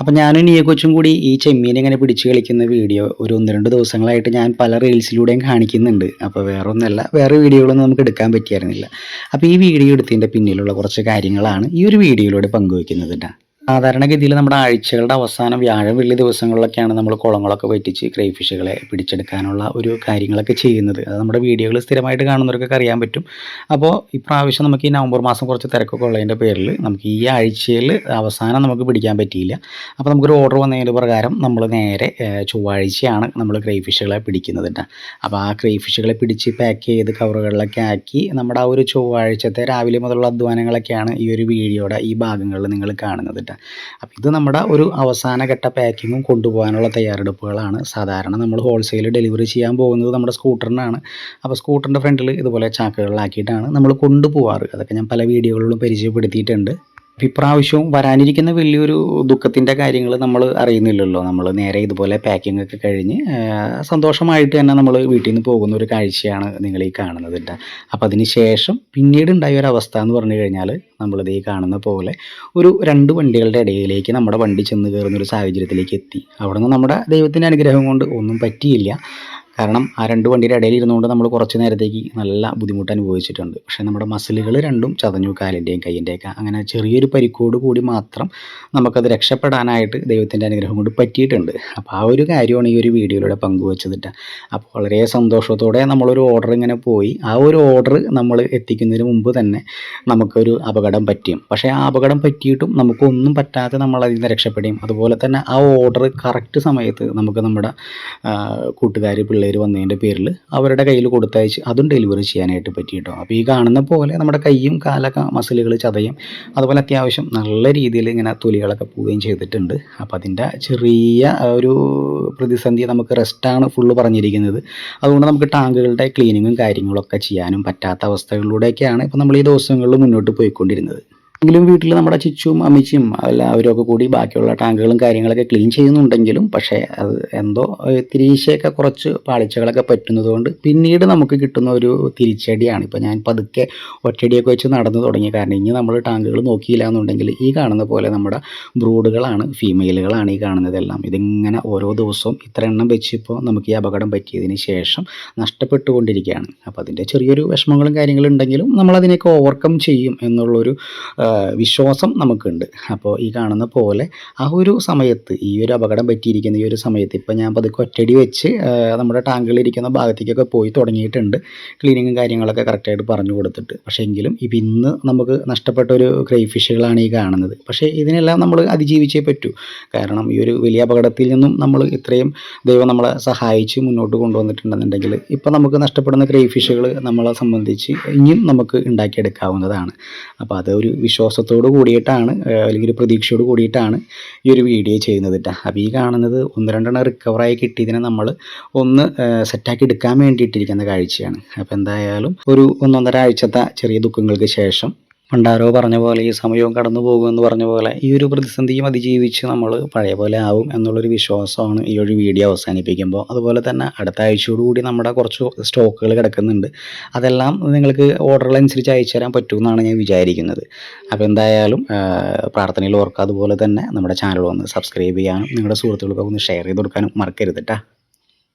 അപ്പം ഞാനും നീയെ കൊച്ചും കൂടി ഈ ചെമ്മീൻ ഇങ്ങനെ പിടിച്ച് കളിക്കുന്ന വീഡിയോ ഒരു ഒന്ന് രണ്ട് ദിവസങ്ങളായിട്ട് ഞാൻ പല റീൽസിലൂടെയും കാണിക്കുന്നുണ്ട്. അപ്പോൾ വേറെ ഒന്നല്ല വേറെ വീഡിയോകളൊന്നും നമുക്ക് എടുക്കാൻ പറ്റിയായിരുന്നില്ല. അപ്പോൾ ഈ വീഡിയോ എടുത്തതിന്റെ പിന്നിലുള്ള കുറച്ച് കാര്യങ്ങളാണ് ഈ ഒരു വീഡിയോയിലൂടെ പങ്കുവയ്ക്കുന്നത് കേട്ടോ സാധാരണഗതിയിൽ നമ്മുടെ ആഴ്ചകളുടെ അവസാനം വ്യാഴം വെള്ളി ദിവസങ്ങളിലൊക്കെയാണ് നമ്മൾ കുളങ്ങളൊക്കെ വറ്റിച്ച് ക്രൈഫിഷുകളെ പിടിച്ചെടുക്കാനുള്ള ഒരു കാര്യങ്ങളൊക്കെ ചെയ്യുന്നത്. അത് നമ്മുടെ വീഡിയോകൾ സ്ഥിരമായിട്ട് കാണുന്നവർക്കൊക്കെ അറിയാൻ പറ്റും. അപ്പോൾ ഇപ്രാവശ്യം നമുക്ക് ഈ നവംബർ മാസം കുറച്ച് തിരക്കൊക്കെ ഉള്ളതിന്റെ പേരിൽ നമുക്ക് ഈ ആഴ്ചയിൽ അവസാനം നമുക്ക് പിടിക്കാൻ പറ്റിയില്ല. അപ്പോൾ നമുക്കൊരു ഓർഡർ വന്നതിന്റെ പ്രകാരം നമ്മൾ നേരെ ചൊവ്വാഴ്ചയാണ് നമ്മൾ ക്രൈഫിഷുകളെ പിടിക്കുന്നത് അപ്പോൾ ആ ക്രൈഫിഷുകളെ പിടിച്ച് പാക്ക് ചെയ്ത് കവറുകളിലൊക്കെ ആക്കി നമ്മുടെ ആ ഒരു ചൊവ്വാഴ്ചത്തെ രാവിലെ മുതലുള്ള അധ്വാനങ്ങളൊക്കെയാണ് ഈ ഒരു വീഡിയോയുടെ ഈ ഭാഗങ്ങളിൽ നിങ്ങൾ കാണുന്നത് കേട്ടോ അപ്പോൾ ഇത് നമ്മുടെ ഒരു അവസാന ഘട്ട പാക്കിങ്ങും കൊണ്ടുപോകാനുള്ള തയ്യാറെടുപ്പുകളാണ്. സാധാരണ നമ്മൾ ഹോൾസെയിൽ ഡെലിവറി ചെയ്യാൻ പോകുന്നത് നമ്മുടെ സ്കൂട്ടറിനാണ് അപ്പോൾ സ്കൂട്ടറിന്റെ ഫ്രണ്ടിൽ ഇതുപോലെ ചാക്കുകളിലാക്കിയിട്ടാണ് നമ്മൾ കൊണ്ടുപോകാറ്. അതൊക്കെ ഞാൻ പല വീഡിയോകളിലും പരിചയപ്പെടുത്തിയിട്ടുണ്ട്. ഇപ്രാവശ്യവും വരാനിരിക്കുന്ന വലിയൊരു ദുഃഖത്തിന്റെ കാര്യങ്ങൾ നമ്മൾ അറിയുന്നില്ലല്ലോ. നമ്മൾ നേരെ ഇതുപോലെ പാക്കിംഗ് ഒക്കെ കഴിഞ്ഞ് സന്തോഷമായിട്ട് തന്നെ നമ്മൾ വീട്ടിൽ നിന്ന് പോകുന്ന ഒരു കാഴ്ചയാണ് നിങ്ങൾ ഈ കാണുന്നത് അപ്പോൾ അതിന് ശേഷം പിന്നീട് ഉണ്ടായ ഒരു അവസ്ഥ എന്ന് പറഞ്ഞു കഴിഞ്ഞാൽ നമ്മളിത് ഈ കാണുന്ന പോലെ ഒരു രണ്ട് വണ്ടികളുടെ ഇടയിലേക്ക് നമ്മുടെ വണ്ടി ചെന്ന് കയറുന്ന ഒരു സാഹചര്യത്തിലേക്ക് എത്തി. അവിടെ നിന്ന് നമ്മുടെ ദൈവത്തിന്റെ അനുഗ്രഹം കൊണ്ട് ഒന്നും പറ്റിയില്ല. കാരണം ആ രണ്ട് വണ്ടിയുടെ ഇടയിൽ ഇരുന്നുകൊണ്ട് നമ്മൾ കുറച്ച് നേരത്തേക്ക് നല്ല ബുദ്ധിമുട്ട് അനുഭവിച്ചിട്ടുണ്ട്. പക്ഷേ നമ്മുടെ മസിലുകൾ രണ്ടും ചതഞ്ഞു കാലിന്റെയും കയ്യിന്റെയൊക്കെ അങ്ങനെ ചെറിയൊരു പരിക്കോട് കൂടി മാത്രം നമുക്കത് രക്ഷപ്പെടാനായിട്ട് ദൈവത്തിന്റെ അനുഗ്രഹം കൊണ്ട് പറ്റിയിട്ടുണ്ട്. അപ്പോൾ ആ ഒരു കാര്യമാണ് ഈ ഒരു വീഡിയോയിലൂടെ പങ്കുവച്ചതിട്ട് അപ്പോൾ വളരെ സന്തോഷത്തോടെ നമ്മളൊരു ഓർഡർ ഇങ്ങനെ പോയി. ആ ഒരു ഓർഡർ നമ്മൾ എത്തിക്കുന്നതിന് മുമ്പ് തന്നെ നമുക്കൊരു അപകടം പറ്റിയും. പക്ഷേ ആ അപകടം പറ്റിയിട്ടും നമുക്കൊന്നും പറ്റാതെ നമ്മൾ അതിൽ നിന്ന് രക്ഷപ്പെടുകയും അതുപോലെ തന്നെ ആ ഓർഡർ കറക്റ്റ് സമയത്ത് നമുക്ക് നമ്മുടെ കൂട്ടുകാർ പിള്ളേർ വന്നതിന്റെ പേരിൽ അവരുടെ കയ്യിൽ കൊടുത്തയച്ച് അതും ഡെലിവറി ചെയ്യാനായിട്ട് പറ്റി കേട്ടോ. അപ്പോൾ ഈ കാണുന്ന പോലെ നമ്മുടെ കൈയും കാലൊക്കെ മസിലുകൾ ചതയും അതുപോലെ അത്യാവശ്യം നല്ല രീതിയിൽ ഇങ്ങനെ തൊലികളൊക്കെ പോവുകയും ചെയ്തിട്ടുണ്ട്. അപ്പോൾ അതിന്റെ ചെറിയ ഒരു പ്രതിസന്ധി നമുക്ക് റെസ്റ്റാണ് ഫുള്ള് പറഞ്ഞിരിക്കുന്നത്. അതുകൊണ്ട് നമുക്ക് ടാങ്കുകളുടെ ക്ലീനിങ്ങും കാര്യങ്ങളൊക്കെ ചെയ്യാനും പറ്റാത്ത അവസ്ഥകളിലൂടെയൊക്കെയാണ് ഇപ്പോൾ നമ്മൾ ഈ ദിവസങ്ങളിൽ മുന്നോട്ട് പോയിക്കൊണ്ടിരുന്നത്. എങ്കിലും വീട്ടിൽ നമ്മുടെ ചിച്ചും അമ്മച്ചിയും എല്ലാവരും കൂടി ബാക്കിയുള്ള ടാങ്കുകളും കാര്യങ്ങളൊക്കെ ക്ലീൻ ചെയ്യുന്നുണ്ടെങ്കിലും പക്ഷേ അത് എന്തോ തിരീശയൊക്കെ കുറച്ച് പാളിച്ചകളൊക്കെ പറ്റുന്നതുകൊണ്ട് പിന്നീട് നമുക്ക് കിട്ടുന്ന ഒരു തിരിച്ചടിയാണ്. ഇപ്പോൾ ഞാൻ പതുക്കെ ഒറ്റടിയൊക്കെ വെച്ച് നടന്നു തുടങ്ങി. കാരണം ഇനി നമ്മൾ ടാങ്കുകൾ നോക്കിയില്ല എന്നുണ്ടെങ്കിൽ ഈ കാണുന്ന പോലെ നമ്മുടെ ബ്രൂഡുകളാണ് ഫീമെയിലുകളാണ് ഈ കാണുന്നതെല്ലാം. ഇതിങ്ങനെ ഓരോ ദിവസവും ഇത്ര എണ്ണം വെച്ച് ഇപ്പോൾ നമുക്ക് ഈ അപകടം പറ്റിയതിന് ശേഷം നഷ്ടപ്പെട്ടുകൊണ്ടിരിക്കുകയാണ്. അപ്പോൾ അതിന്റെ ചെറിയൊരു വിഷമങ്ങളും കാര്യങ്ങളും ഉണ്ടെങ്കിലും നമ്മളതിനെയൊക്കെ ഓവർകം ചെയ്യും എന്നുള്ളൊരു വിശ്വാസം നമുക്കുണ്ട്. അപ്പോൾ ഈ കാണുന്ന പോലെ ആ ഒരു സമയത്ത് ഈ ഒരു അപകടം പറ്റിയിരിക്കുന്ന ഈ ഒരു സമയത്ത് ഇപ്പോൾ ഞാൻ പതുക്കെ ഒറ്റടി വെച്ച് നമ്മുടെ ടാങ്കിലിരിക്കുന്ന ഭാഗത്തേക്കൊക്കെ പോയി തുടങ്ങിയിട്ടുണ്ട്. ക്ലീനിങ്ങും കാര്യങ്ങളൊക്കെ കറക്റ്റായിട്ട് പറഞ്ഞു കൊടുത്തിട്ട്. പക്ഷേ എങ്കിലും ഇപ്പം ഇന്ന് നമുക്ക് നഷ്ടപ്പെട്ട ഒരു ക്രൈഫിഷുകളാണ് ഈ കാണുന്നത്. പക്ഷേ ഇതിനെല്ലാം നമ്മൾ അതിജീവിച്ചേ പറ്റൂ. കാരണം ഈ ഒരു വലിയ അപകടത്തിൽ നിന്നും നമ്മൾ ഇത്രയും ദൈവം നമ്മളെ സഹായിച്ച് മുന്നോട്ട് കൊണ്ടുവന്നിട്ടുണ്ടെന്നുണ്ടെങ്കിൽ ഇപ്പം നമുക്ക് നഷ്ടപ്പെടുന്ന ക്രൈഫിഷുകൾ നമ്മളെ സംബന്ധിച്ച് ഇനിയും നമുക്ക് ഉണ്ടാക്കിയെടുക്കാവുന്നതാണ്. അപ്പോൾ അതൊരു ഒരു വിശ്വാസത്തോട് കൂടിയിട്ടാണ് അല്ലെങ്കിൽ ഒരു പ്രതീക്ഷയോട് കൂടിയിട്ടാണ് ഈ ഒരു വീഡിയോ ചെയ്യുന്നത് കേട്ടോ അപ്പോൾ ഈ കാണുന്നത് ഒന്ന് രണ്ടെണ്ണം റിക്കവറായി കിട്ടിയതിനെ നമ്മൾ ഒന്ന് സെറ്റാക്കി എടുക്കാൻ വേണ്ടിയിട്ടിരിക്കുന്ന കാഴ്ചയാണ്. അപ്പോൾ എന്തായാലും ഒരു ഒന്നൊന്നര ആഴ്ചത്തെ ചെറിയ ദുഃഖങ്ങൾക്ക് ശേഷം പണ്ടാരോ പറഞ്ഞ പോലെ ഈ സമയവും കടന്നു പോകുമെന്ന് പറഞ്ഞ പോലെ ഈ ഒരു പ്രതിസന്ധിയും അതിജീവിച്ച് നമ്മൾ പഴയ പോലെ ആവും എന്നുള്ളൊരു വിശ്വാസമാണ് ഈ ഒരു വീഡിയോ അവസാനിപ്പിക്കുമ്പോൾ. അതുപോലെ തന്നെ അടുത്ത ആഴ്ചയോടുകൂടി നമ്മുടെ കുറച്ച് സ്റ്റോക്കുകൾ കിടക്കുന്നുണ്ട്. അതെല്ലാം നിങ്ങൾക്ക് ഓർഡറുകൾ അനുസരിച്ച് അയച്ചു തരാൻ പറ്റുമെന്നാണ് ഞാൻ വിചാരിക്കുന്നത്. അപ്പോൾ എന്തായാലും പ്രാർത്ഥനയിൽ ഓർക്കുക അതുപോലെ തന്നെ നമ്മുടെ ചാനൽ ഒന്ന് സബ്സ്ക്രൈബ് ചെയ്യാനും നിങ്ങളുടെ സുഹൃത്തുക്കൾക്ക് ഒന്ന് ഷെയർ ചെയ്ത് കൊടുക്കാനും മറക്കരുത് കേട്ടോ